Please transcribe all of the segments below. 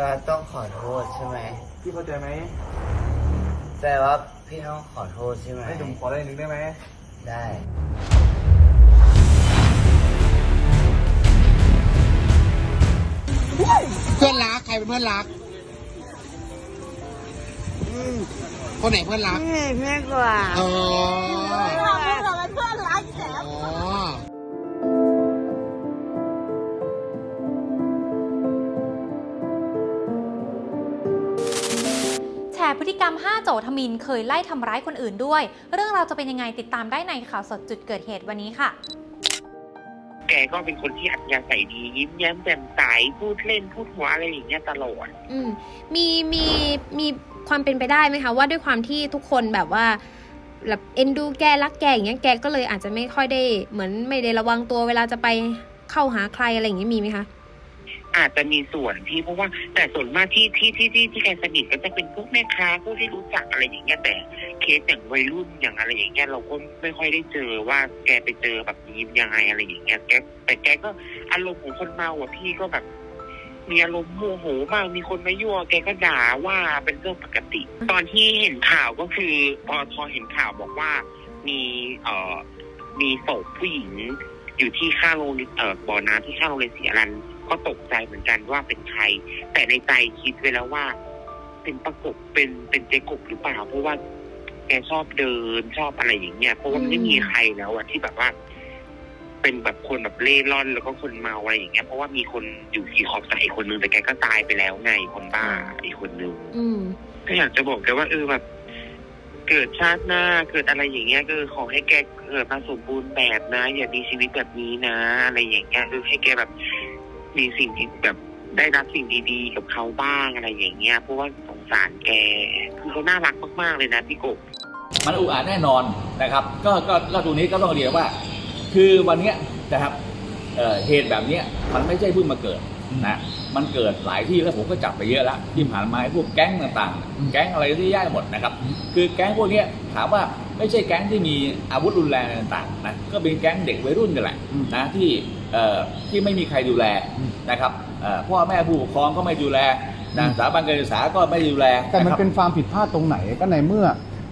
แต่ว่าต้องขอโทษใช่ไหม พี่เข้าใจไหมแต่ว่าพี่ต้องขอโทษใช่ไหม ให้ผมขออะไรหนึ่งได้ไหม ได้ เพื่อนรักใครเป็นเพื่อนรักอืมคนไหนเพื่อนรักนี่แม่กว่า อ๋อ ร์พฤติกรรม 5 โจทมิน เคยไล่ทำร้ายคนอื่นด้วย เรื่องราวจะเป็นยังไงติดตามได้ในข่าวสดจุดเกิดเหตุวันนี้ค่ะ แกก็เป็นคนที่อัธยาศัยดียิ้มแย้มแจ่มใสพูดเล่นพูดหัวอะไรอย่างเงี้ยตลอด อืมมีมีมีความเป็นไปได้ไหมคะว่าด้วยความที่ทุกคนแบบว่าแบบเอ็นดูแกรักแกอย่างเงี้ยแกก็เลยอาจจะไม่ค่อยได้ เหมือนไม่ได้ระวังตัวเวลาจะไปเข้าหาใครอะไรอย่างเงี้ยมีไหมคะ อาจจะมีส่วนที่เพราะว่าแต่ส่วนมากที่ที่ที่ที่ที่แกสนิทก็จะเป็นพวกแม่ค้าพวกที่รู้จักอะไรอย่างเงี้ยแต่เคสอย่างวัยรุ่นอย่างอะไรอย่างเงี้ยเราก็ไม่ค่อยได้เจอว่าแกไปเจอแบบนี้ยังไงอะไรอย่างเงี้ยแกแต่แกก็อารมณ์ของคนเมาอะพี่ก็แบบมีอารมณ์โมโหบ้างมีคนมายั่วแกก็ด่าว่าเป็นเรื่องปกติ ตอนที่เห็นข่าวก็คือพอพอเห็นข่าวบอกว่ามีเอ่อมีศพผู้หญิง อยู่ที่ข้างโรงเรียนเอ่อบ่อน้ำที่ข้างโรงเรียนศรีอรันก็ตกใจเหมือนกันว่าเป็นใคร แต่ในใจคิดไว้แล้วว่า เป็นประกบเป็นเป็นเจกบหรือเปล่า เพราะว่าแกชอบเดินชอบอะไรอย่างเงี้ยเพราะว่ามันไม่มีใครแล้วอะที่แบบว่า เป็นแบบคนแบบเล่ร่อนแล้วก็คนเมาอะไรอย่างเงี้ยเพราะว่ามีคนอยู่ที่ขอบสระอีกคนนึงแต่แกก็ตายไปแล้วไงคนบ้าอีกคนนึงอืมก็อยากจะบอกแกว่าเออแบบ เกิดชาติหน้าเกิดอะไรอย่างเงี้ยก็ขอให้แกเกิดมาสมบูรณ์แบบนะ อย่ามีชีวิตแบบนี้นะ อะไรอย่างเงี้ยเออให้แกแบบมีสิ่งที่แบบได้รับสิ่งดีๆ กับเขาบ้างอะไรอย่างเงี้ยเพราะว่าสงสารแกคือเขาน่ารักมากๆเลยนะพี่กบมันอุอาจแน่นอนนะครับ ก็ก็ก็ตรงนี้ก็ต้องเรียนว่า คือวันเนี้ยนะครับเเหตุแบบเนี้ยมันไม่ใช่เพิ่งมาเกิด นะมันเกิดหลายที่แล้วผมก็จับไปเยอะแล้วที่ผ่านมาไอ้พวกแก๊งต่างๆ แก๊งอะไรที่แย่หมดนะครับ คือแก๊งพวกเนี้ยถามว่าไม่ใช่แก๊งที่มีอาวุธรุนแรงต่างๆนะก็เป็นแก๊งเด็กวัยรุ่นกันแหละนะที่เอ่อที่ไม่มีใครดูแลนะครับเอ่อพ่อแม่ผู้ปกครองก็ไม่ดูแลนะสถาบันการศึกษาก็ไม่ดูแล แต่มันะครับเป็นความผิดพลาดตรงไหนก็ในเมื่อ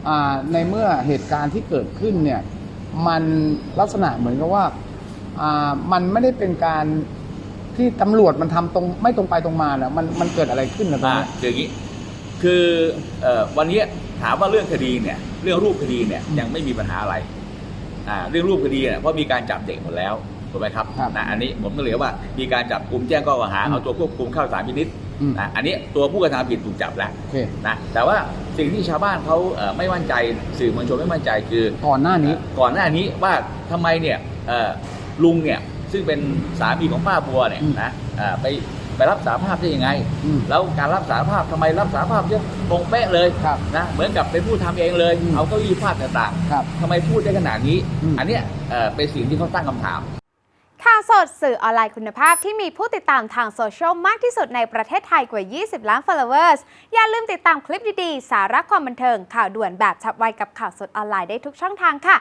อ่าในเมื่อเหตุการณ์ที่เกิดขึ้นเนี่ยมันลักษณะเหมือนกับว่าอ่ามันไม่ได้เป็นการ ที่ตำรวจมันทำตรงไม่ตรงไปตรงมาน่ะมันมันเกิดอะไรขึ้นนะตรงอ่านี้ คืออย่างนี้คือเอ่อวันนี้ถามว่าเรื่องคดีเนี่ย เรื่องรูปคดีเนี่ยยังไม่มีปัญหาอะไรอ่าเรื่องรูปคดีเนี่ยเพราะมีการจับเด็กหมดแล้วถูกไหมครับครับนะอันนี้ผมต้องเรียกว่ามีการจับกลุ่มแจ้งข้อกล่าวหาอืม เอาตัวควบคุมเข้าสารพินิษอืมนะอันนี้ตัวผู้กระทำผิดถูกจับแล้วโอเค นะแต่ว่าสิ่งที่ชาวบ้านเขาเอ่อไม่มั่นใจสื่อมวลชนไม่มั่นใจคือ ก่อนหน้านี้เอ่อก่อนหน้านี้ว่าทำไมเนี่ยเอ่อลุงเนี่ย ซึ่งเป็นสามีของป้าบัวเนี่ยอืมนะเอ่อไปไปรับสารภาพได้ยังไงอืมแล้วการรับสารภาพทำไมรับสารภาพเยอะตรงเป๊ะเลยครับนะเหมือนกับเป็นผู้ทำเองเลยอืมเอาเก้าอี้ฟาดต่างครับๆทำไมพูดได้ขนาดนี้อืมอันเนี้ยเอ่อเป็นสิ่งที่เขาตั้งคำถามข่าวสดสื่อออนไลน์คุณภาพที่มีผู้ติดตามทางโซเชียลมากที่สุดในประเทศไทยกว่า 20 ล้าน followers อย่าลืมติดตามคลิปดีๆ สาระความบันเทิง ข่าวด่วนแบบฉับไวกับข่าวสดออนไลน์ได้ทุกช่องทางค่ะ